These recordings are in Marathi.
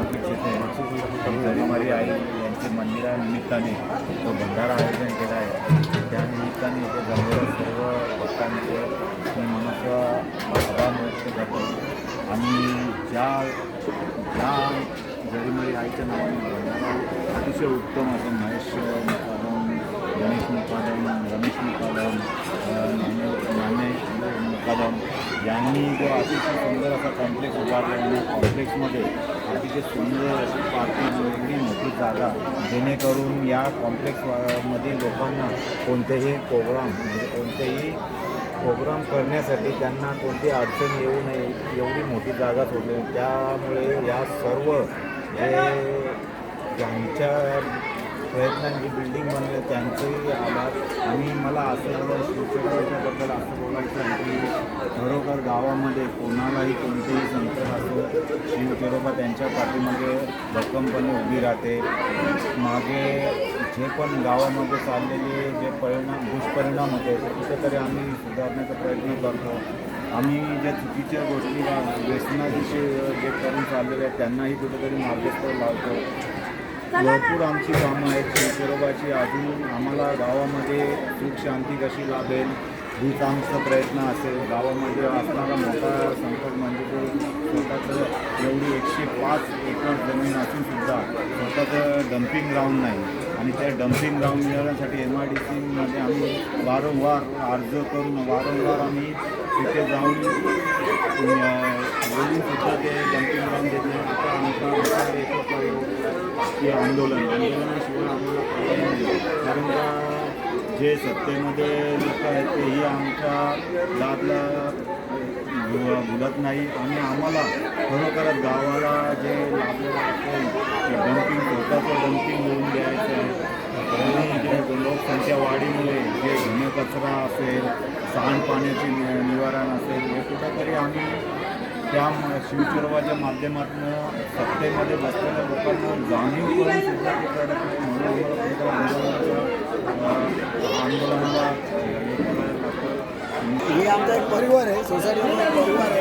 कॉम्प्लेक्स येथे जरीमारी आई यांच्या मंदिरानिमित्ताने तो भंडारा आयोजन केला आहे. त्यानिमित्ताने इथे जमलेल्या सर्व भक्तांचे मी मनुष्य आभार व्यक्त करतो आणि ज्या ज्या जरीमारी आईच्या नावाने भंडारा अतिशय उत्तम असं महेश मुकादम गणेश मुकादम रमेश त्यांनी जो अतिशय सुंदर असा कॉम्प्लेक्स उभारला आणि या कॉम्प्लेक्समध्ये अतिशय सुंदर अशी पार्किंग एवढी मोठी जागा जेणेकरून या कॉम्प्लेक्समध्ये लोकांना कोणतेही प्रोग्राम म्हणजे कोणतेही प्रोग्राम करण्यासाठी त्यांना कोणती अडचण येऊ नये एवढी मोठी जागा सोडली. त्यामुळे या सर्व हे ज्यांच्या प्रयत्नांची बिल्डिंग बनले त्यांचेही आभार. आणि मला असं शिवसेनेच्याबद्दल असं बोलायचं आहे की खरोखर गावामध्ये कोणालाही कोणतेही संकट असो शिवचरोबा त्यांच्या पाठीमागे भक्कमपणे उभी राहते. मागे जे पण गावामध्ये चाललेले जे परिणाम दुष्परिणाम होते ते कुठेतरी आम्ही सुधारण्याचा प्रयत्न करतो. आम्ही ज्या चुकीच्या गोष्टी व्यसनाची जे करून चाललेले आहेत त्यांनाही कुठेतरी मार्गस्थ लावतो. भरपूर आमची कामं आहेत. शिवशिरोबाची अजून आम्हाला गावामध्ये सुख शांती कशी लाभेल हीच आमचा प्रयत्न असेल. गावामध्ये असणारा मोठा संकट म्हणजे तो स्वतःचं एवढी एकशे पाच एकर जमीन असून सुद्धा स्वतःचं डम्पिंग ग्राउंड नाही. आणि त्या डम्पिंग ग्राउंड मिळवण्यासाठी एम आय डी सीमध्ये आम्ही वारंवार अर्ज करून वारंवार आम्ही तिथे जाऊन बोलून सुद्धा ते डम्पिंग ग्राउंड हे आंदोलन आंदोलनाशिवाय आम्हाला पर्याय नाही. कारण का जे सत्तेमध्ये लोक आहेत तेही आमच्या दादला भुलत नाही. आणि आम्हाला खरोखरच गावाला जे लाभलेलं असेल ते डम्पिंग स्वतःचं डम्पिंग होऊन द्यायचं आहे. आणि जे लोकसंख्या वाढीमुळे जे जुने कचरा असेल सांडपाण्याचे नि निवारण असेल हे कुठंतरी आम्ही त्या शिवचर्वाच्या माध्यमातून सत्तेमध्ये बसलेल्या लोकांना जाणीव करून सुद्धा ते करत आंदोलनाचा आंदोलनाला हे आमचा एक परिवार आहे सोसायटीचा एक परिवार आहे.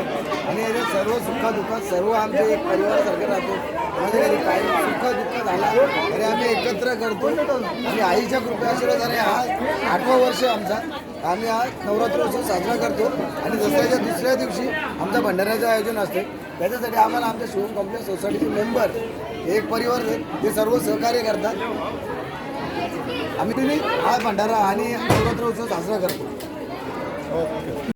आणि याच्यात सर्व सुखादुःखात सर्व आमचे एक परिवारासारखे राहतो. माझ्या घरी काही सुख दुःख झाला तरी आम्ही एकत्र करतो. आणि आईच्या कृपया आशीर्वादाने हा आठवा वर्ष आमचा आम्ही हा नवरात्र उत्सव साजरा करतो आणि दसऱ्याच्या दुसऱ्या दिवशी आमच्या भंडाऱ्याचं आयोजन असते. त्याच्यासाठी आम्हाला आमच्या शिवम कॉम्प्लेक्स सोसायटीचे मेंबर एक परिवार ते सर्व सहकार्य करतात. आम्ही तुम्ही हा भंडारा आणि नवरात्र उत्सव साजरा करतो.